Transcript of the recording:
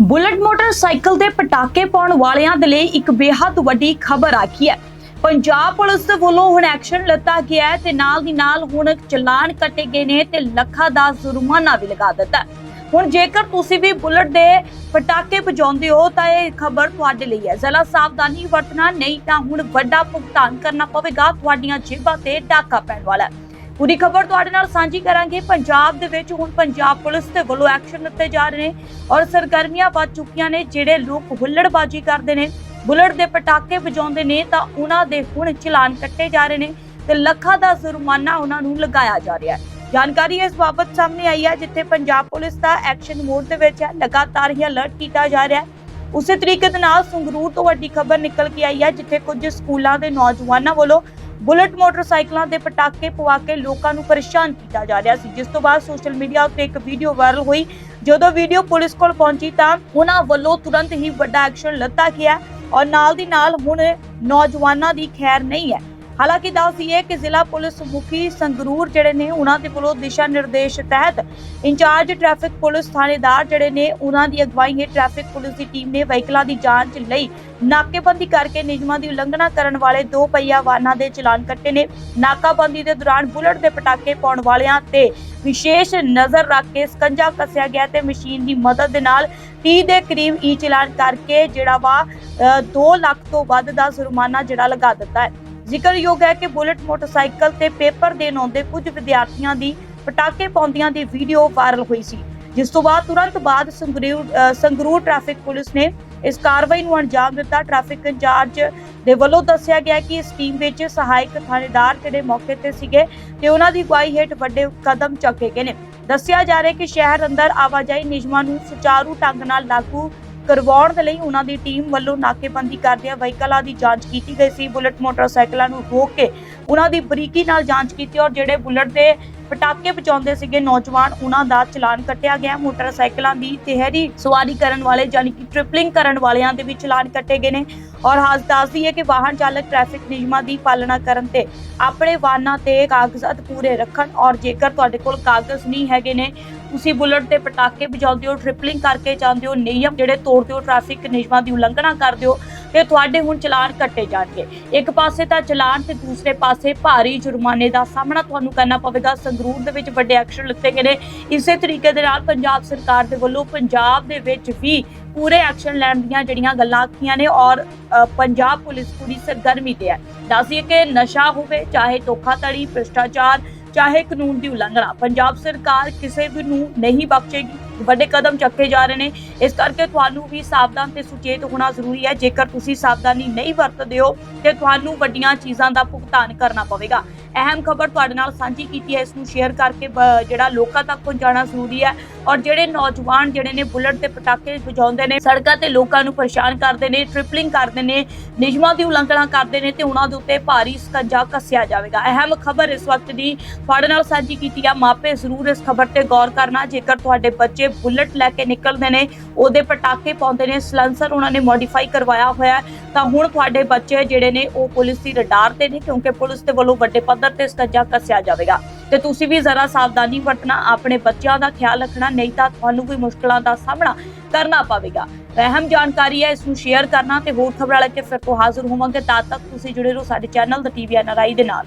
Bullet motorcycle ਦੇ ਪਟਾਕੇ ਪਾਉਣ ਵਾਲਿਆਂ ਦੇ ਲਈ ਇੱਕ ਬੇਹੱਦ ਵੱਡੀ ਖਬਰ ਆਖੀ ਹੈ। ਪੰਜਾਬ ਪੁਲਿਸ ਦੇ ਵੱਲੋਂ ਹੁਣ ਐਕਸ਼ਨ ਲਿੱਤਾ ਗਿਆ ਹੈ ਤੇ ਨਾਲ ਦੀ ਨਾਲ ਹੁਣ ਚਲਾਨ ਕੱਟੇ ਗਏ ਨੇ ਤੇ ਲੱਖਾਂ ਦਾ ਜੁਰਮਾਨਾ ਵੀ ਲਗਾ ਦਿੱਤਾ ਹੁਣ ਜੇਕਰ ਤੁਸੀਂ ਵੀ ਬੁਲਟ ਦੇ ਪਟਾਕੇ ਵਜਾਉਂਦੇ ਹੋ ਤਾਂ ਇਹ ਖਬਰ ਤੁਹਾਡੇ ਲਈ ਹੈ। ਜ਼ਰਾ ਸਾਵਧਾਨੀ ਵਰਤਣਾ ਨਹੀਂ ਤਾਂ ਹੁਣ ਵੱਡਾ ਭੁਗਤਾਨ ਕਰਨਾ ਪਵੇਗਾ। ਤੁਹਾਡੀਆਂ ਜੇਬਾਂ ਤੇ ਡਾਕਾ ਪੈਣ ਵਾਲਾ ਹੈ। ਪੂਰੀ ਖਬਰ ਤੁਹਾਡੇ ਨਾਲ ਸਾਂਝੀ ਕਰਾਂਗੇ। ਪੰਜਾਬ ਦੇ ਵਿੱਚ ਹੁਣ ਪੰਜਾਬ ਪੁਲਿਸ ਦੇ ਵੱਲੋਂ ਐਕਸ਼ਨ ਲਿੱਤੇ ਜਾ ਰਹੇ ਨੇ ਔਰ ਸਰਗਰਮੀਆਂ ਵੱਧ ਚੁੱਕੀਆਂ ਨੇ, ਜਿਹੜੇ ਲੋਕ ਹੁੱਲੜਬਾਜ਼ੀ ਕਰਦੇ ਨੇ, ਬੁਲਟ ਦੇ ਪਟਾਕੇ ਵਜਾਉਂਦੇ ਨੇ, ਤਾਂ ਉਹਨਾਂ ਦੇ ਹੁਣ ਚਲਾਨ ਕੱਟੇ ਜਾ ਰਹੇ ਨੇ ਤੇ ਲੱਖਾਂ ਦਾ ਜੁਰਮਾਨਾ ਉਹਨਾਂ ਨੂੰ ਲਗਾਇਆ ਜਾ ਰਿਹਾ ਹੈ। ਜਾਣਕਾਰੀ ਇਸ ਬਾਬਤ ਸਾਹਮਣੇ ਆਈ ਹੈ, ਜਿੱਥੇ ਪੰਜਾਬ ਪੁਲਿਸ ਦਾ ਐਕਸ਼ਨ ਮੋਡ ਦੇ ਵਿੱਚ ਹੈ। ਲਗਾਤਾਰ ਹੀ ਅਲਰਟ ਕੀਤਾ ਜਾ ਰਿਹਾ ਹੈ। ਉਸੇ ਤਰੀਕੇ ਦੇ ਨਾਲ ਸੰਗਰੂਰ ਤੋਂ ਵੱਡੀ ਖਬਰ ਨਿਕਲ ਕੇ ਆਈ ਹੈ, ਜਿੱਥੇ ਕੁਝ ਸਕੂਲਾਂ ਦੇ ਨੌਜਵਾਨਾਂ ਵੱਲੋਂ ਬੁਲਟ ਮੋਟਰਸਾਈਕਲਾਂ ਦੇ ਪਟਾਕੇ ਪਵਾ ਕੇ ਲੋਕਾਂ ਨੂੰ ਪਰੇਸ਼ਾਨ ਕੀਤਾ ਜਾ ਰਿਹਾ ਸੀ। ਜਿਸ ਤੋਂ ਬਾਅਦ ਸੋਸ਼ਲ ਮੀਡੀਆ ਉੱਤੇ ਇੱਕ ਵੀਡੀਓ ਵਾਇਰਲ ਹੋਈ। ਜਦੋਂ ਵੀਡੀਓ ਪੁਲਿਸ ਕੋਲ ਪਹੁੰਚੀ ਤਾਂ ਉਹਨਾਂ ਵੱਲੋਂ ਤੁਰੰਤ ਹੀ ਵੱਡਾ ਐਕਸ਼ਨ ਲਿੱਤਾ ਗਿਆ ਔਰ ਨਾਲ ਦੀ ਨਾਲ ਹੁਣ ਨੌਜਵਾਨਾਂ ਦੀ ਖੈਰ ਨਹੀਂ ਹੈ। ਹਾਲਾਂਕਿ ਦੱਸ ਦਈਏ ਕਿ ਜ਼ਿਲ੍ਹਾ ਪੁਲਿਸ ਮੁਖੀ ਸੰਗਰੂਰ ਜਿਹੜੇ ਨੇ, ਉਹਨਾਂ ਦੇ ਵੱਲੋਂ ਦਿਸ਼ਾ ਨਿਰਦੇਸ਼ ਤਹਿਤ ਇੰਚਾਰਜ ਟ੍ਰੈਫਿਕ ਪੁਲਿਸ ਥਾਣੇਦਾਰ ਜਿਹੜੇ ਨੇ, ਉਹਨਾਂ ਦੀ ਅਗਵਾਈ ਹੇਠ ਟ੍ਰੈਫਿਕ ਪੁਲਿਸ ਦੀ ਟੀਮ ਨੇ ਵਹੀਕਲਾਂ ਦੀ ਜਾਂਚ ਲਈ ਨਾਕੇਬੰਦੀ ਕਰਕੇ ਨਿਯਮਾਂ ਦੀ ਉਲੰਘਣਾ ਕਰਨ ਵਾਲੇ ਦੋ ਪਹੀਆ ਵਾਹਨਾਂ ਦੇ ਚਲਾਨ ਕੱਟੇ ਨੇ। ਨਾਕਾਬੰਦੀ ਦੇ ਦੌਰਾਨ ਬੁਲਟ ਦੇ ਪਟਾਕੇ ਪਾਉਣ ਵਾਲਿਆਂ ਤੇ ਵਿਸ਼ੇਸ਼ ਨਜ਼ਰ ਰੱਖ ਕੇ ਸਕੰਜਾ ਕੱਸਿਆ ਗਿਆ ਤੇ ਮਸ਼ੀਨ ਦੀ ਮਦਦ ਦੇ ਨਾਲ 30 ਦੇ ਕਰੀਬ ਈ ਚਲਾਨ ਕਰਕੇ ਜਿਹੜਾ ਵਾ 2 ਲੱਖ ਤੋਂ ਵੱਧ ਦਾ ਜੁਰਮਾਨਾ ਜਿਹੜਾ ਲਗਾ ਦਿੱਤਾ ਹੈ। ਜ਼ਿਕਰਯੋਗ ਹੈ ਕਿ ਬੁਲਟ ਮੋਟਰਸਾਈਕਲ ਤੇ ਪੇਪਰ ਦੇਣ ਆਉਂਦੇ ਕੁਝ ਵਿਦਿਆਰਥੀਆਂ ਦੀ ਪਟਾਕੇ ਪਾਉਂਦਿਆਂ ਦੀ ਵੀਡੀਓ ਵਾਇਰਲ ਹੋਈ ਸੀ। ਜਿਸ ਤੋਂ ਬਾਅਦ ਤੁਰੰਤ ਬਾਅਦ ਸੰਗਰੂਰ ਸੰਗਰੂਰ ਟ੍ਰੈਫਿਕ ਪੁਲਿਸ ਨੇ ਇਸ ਕਾਰਵਾਈ ਨੂੰ ਅੰਜਾਮ ਦਿੱਤਾ। ਟ੍ਰੈਫਿਕ ਇੰਚਾਰਜ ਦੇ ਵੱਲੋਂ ਦੱਸਿਆ ਗਿਆ ਕਿ ਇਸ ਟੀਮ ਵਿੱਚ ਸਹਾਇਕ ਥਾਣੇਦਾਰ ਜਿਹੜੇ ਮੌਕੇ ਤੇ ਸੀਗੇ ਤੇ ਉਹਨਾਂ ਦੀ ਅਗਵਾਈ ਹੇਠ ਵੱਡੇ ਕਦਮ ਚੱਕੇ ਗਏ ਨੇ। ਦੱਸਿਆ ਜਾ ਰਿਹਾ ਕਿ ਸ਼ਹਿਰ ਅੰਦਰ ਆਵਾਜਾਈ ਨਿਯਮਾਂ ਨੂੰ ਸੁਚਾਰੂ ਢੰਗ ਨਾਲ ਲਾਗੂ ਕਰਵਾਉਣ ਦੇ ਲਈ ਉਹਨਾਂ ਦੀ ਟੀਮ ਵੱਲੋਂ ਨਾਕੇਬੰਦੀ ਕਰਦਿਆਂ ਵਹੀਕਲਾਂ ਦੀ ਜਾਂਚ ਕੀਤੀ ਗਈ ਸੀ। ਬੁਲਟ ਮੋਟਰਸਾਈਕਲਾਂ ਨੂੰ ਰੋਕ ਕੇ ਉਹਨਾਂ ਦੀ ਬਰੀਕੀ ਨਾਲ ਜਾਂਚ ਕੀਤੀ ਔਰ ਜਿਹੜੇ ਬੁਲਟ ਦੇ ਪਟਾਕੇ ਵਜਾਉਂਦੇ ਸੀਗੇ, ਨੌਜਵਾਨ ਉਹਨਾਂ ਦਾ ਚਲਾਨ ਕੱਟਿਆ ਗਿਆ। ਮੋਟਰਸਾਈਕਲਾਂ ਦੀ ਤਿਹਰੀ ਸਵਾਰੀ ਕਰਨ ਵਾਲੇ ਯਾਨੀ ਕਿ ਟ੍ਰਿਪਲਿੰਗ ਕਰਨ ਵਾਲਿਆਂ ਦੇ ਵੀ ਚਲਾਨ ਕੱਟੇ ਗਏ ਨੇ ਔਰ ਹਾਸ ਦੱਸਦੀ ਹੈ ਕਿ ਵਾਹਨ ਚਾਲਕ ਟ੍ਰੈਫਿਕ ਨਿਯਮਾਂ ਦੀ ਪਾਲਣਾ ਕਰਨ ਤੇ ਆਪਣੇ ਵਾਹਨਾਂ ਤੇ ਕਾਗਜ਼ਾਤ ਪੂਰੇ ਰੱਖਣ ਔਰ ਜੇਕਰ ਤੁਹਾਡੇ ਕੋਲ ਕਾਗਜ਼ ਨਹੀਂ ਹੈਗੇ ਨੇ ਤੁਸੀਂ ਬੁਲਟ ਤੇ ਪਟਾਕੇ ਵਜਾਉਂਦੇ ਹੋ ਟ੍ਰਿਪਲਿੰਗ ਕਰਕੇ ਜਾਂਦੇ ਹੋ, ਨਿਯਮ ਜਿਹੜੇ ਤੋੜਦੇ ਹੋ ਟ੍ਰੈਫਿਕ ਨਿਯਮਾਂ ਦੀ ਉਲੰਘਣਾ ਕਰਦੇ ਹੋ ਤੇ ਤੁਹਾਡੇ ਹੁਣ ਚਲਾਨ ਕੱਟੇ ਜਾਣਗੇ। ਇੱਕ ਪਾਸੇ ਤਾਂ ਚਲਾਨ ਤੇ ਦੂਸਰੇ ਪਾਸੇ ਭਾਰੀ ਜੁਰਮਾਨੇ ਦਾ ਸਾਹਮਣਾ ਤੁਹਾਨੂੰ ਕਰਨਾ ਪਵੇਗਾ। ਸੰਗਰੂਰ ਦੇ ਵਿੱਚ ਵੱਡੇ ਐਕਸ਼ਨ ਲਿੱਤੇ ਗਏ ਨੇ। ਇਸੇ ਤਰੀਕੇ ਦੇ ਨਾਲ ਪੰਜਾਬ ਸਰਕਾਰ ਦੇ ਵੱਲੋਂ ਪੰਜਾਬ ਦੇ ਵਿੱਚ ਵੀ ਪੂਰੇ ਐਕਸ਼ਨ ਲੈਣ ਦੀਆਂ ਜਿਹੜੀਆਂ ਗੱਲਾਂ ਆਖੀਆਂ ਨੇ ਔਰ ਪੰਜਾਬ ਪੁਲਿਸ ਪੂਰੀ ਸਰਗਰਮੀ ਤੇ ਹੈ। ਦੱਸੀਏ ਕਿ ਨਸ਼ਾ ਹੋਵੇ, ਚਾਹੇ ਧੋਖਾਧੜੀ, ਭ੍ਰਿਸ਼ਟਾਚਾਰ ਚਾਹੇ ਕਾਨੂੰਨ ਦੀ ਉਲੰਘਣਾ। ਪੰਜਾਬ ਸਰਕਾਰ ਕਿਸੇ ਵੀ ਨੂੰ ਨਹੀਂ ਬਖਸ਼ੇਗੀ। ਵੱਡੇ ਕਦਮ ਚੱਕੇ ਜਾ ਰਹੇ ਨੇ। ਇਸ ਕਰਕੇ ਤੁਹਾਨੂੰ ਵੀ ਸਾਵਧਾਨ ਤੇ ਸੁਚੇਤ ਹੋਣਾ ਜ਼ਰੂਰੀ ਹੈ। ਜੇਕਰ ਤੁਸੀਂ ਸਾਵਧਾਨੀ ਨਹੀਂ ਵਰਤਦੇ ਹੋ, ਤੇ ਤੁਹਾਨੂੰ ਵੱਡੀਆਂ ਚੀਜ਼ਾਂ ਦਾ ਭੁਗਤਾਨ ਕਰਨਾ ਪਵੇਗਾ। ਅਹਿਮ ਖਬਰ ਤੁਹਾਡੇ ਨਾਲ ਸਾਂਝੀ ਕੀਤੀ ਹੈ, ਇਸ ਨੂੰ ਸ਼ੇਅਰ ਕਰਕੇ ਜਿਹੜਾ ਲੋਕਾਂ ਤੱਕ ਪਹੁੰਚਾਉਣਾ ਜ਼ਰੂਰੀ ਹੈ ਔਰ ਜਿਹੜੇ ਨੌਜਵਾਨ ਜਿਹੜੇ ਨੇ ਬੁਲਟ ਤੇ ਪਟਾਕੇ ਵਜਾਉਂਦੇ ਨੇ, ਸੜਕਾਂ ਤੇ ਲੋਕਾਂ ਨੂੰ ਪਰੇਸ਼ਾਨ ਕਰਦੇ ਨੇ ਟ੍ਰਿਪਲਿੰਗ ਕਰਦੇ ਨੇ, ਨਿਯਮਾਂ ਦੀ ਉਲੰਘਣਾ ਕਰਦੇ ਨੇ ਤੇ ਉਹਨਾਂ ਦੇ ਉੱਤੇ ਭਾਰੀ ਸਕੰਜਾ ਕੱਸਿਆ ਜਾਵੇਗਾ। ਅਹਿਮ ਖਬਰ ਇਸ ਵਕਤ ਦੀ ਤੁਹਾਡੇ ਨਾਲ ਸਾਂਝੀ ਕੀਤੀ ਆ ਮਾਪੇ ਜ਼ਰੂਰ ਇਸ ਖਬਰ ਤੇ ਗੌਰ ਕਰਨਾ, ਜੇਕਰ ਤੁਹਾਡੇ ਬੱਚੇ ਬੁਲਟ ਲੈ ਕੇ ਨਿਕਲਦੇ ਨੇ, ਉਹਦੇ ਪਟਾਕੇ ਪਾਉਂਦੇ ਨੇ, ਸਲੈਂਸਰ ਉਹਨਾਂ ਨੇ ਮੋਡੀਫਾਈ ਕਰਵਾਇਆ ਹੋਇਆ ਤਾਂ ਹੁਣ ਤੁਹਾਡੇ ਬੱਚੇ ਜਿਹੜੇ ਨੇ ਉਹ ਪੁਲਿਸ ਦੀ ਰਡਾਰ ਤੇ ਨੇ, ਕਿਉਂਕਿ ਪੁਲਿਸ ਦੇ ਵੱਲੋਂ ਵੱਡੇ ਪੱਧਰ ਤੇ ਸਕੰਜਾ ਕੱਸਿਆ ਜਾਵੇਗਾ। ਤੇ ਤੁਸੀਂ ਵੀ ਜ਼ਰਾ ਸਾਵਧਾਨੀ ਵਰਤਣਾ, ਆਪਣੇ ਬੱਚਿਆਂ ਦਾ ਖਿਆਲ ਰੱਖਣਾ, ਨਹੀਂ ਤਾਂ ਤੁਹਾਨੂੰ ਵੀ ਮੁਸ਼ਕਲਾਂ ਦਾ ਸਾਹਮਣਾ ਕਰਨਾ ਪਵੇਗਾ। ਅਹਿਮ ਜਾਣਕਾਰੀ ਹੈ, ਇਸ ਨੂੰ ਸ਼ੇਅਰ ਕਰਨਾ ਤੇ ਹੋਰ ਖਬਰਾਂ ਲੈ ਕੇ ਫਿਰ ਤੋਂ ਹਾਜ਼ਰ ਹੋਵਾਂਗੇ। ਤਦ ਤੱਕ ਤੁਸੀਂ ਜੁੜੇ ਰਹੋ ਸਾਡੇ ਚੈਨਲ ਦਾ ਟੀਵੀ ਐਨਆਰਆਈ ਦੇ ਨਾਲ।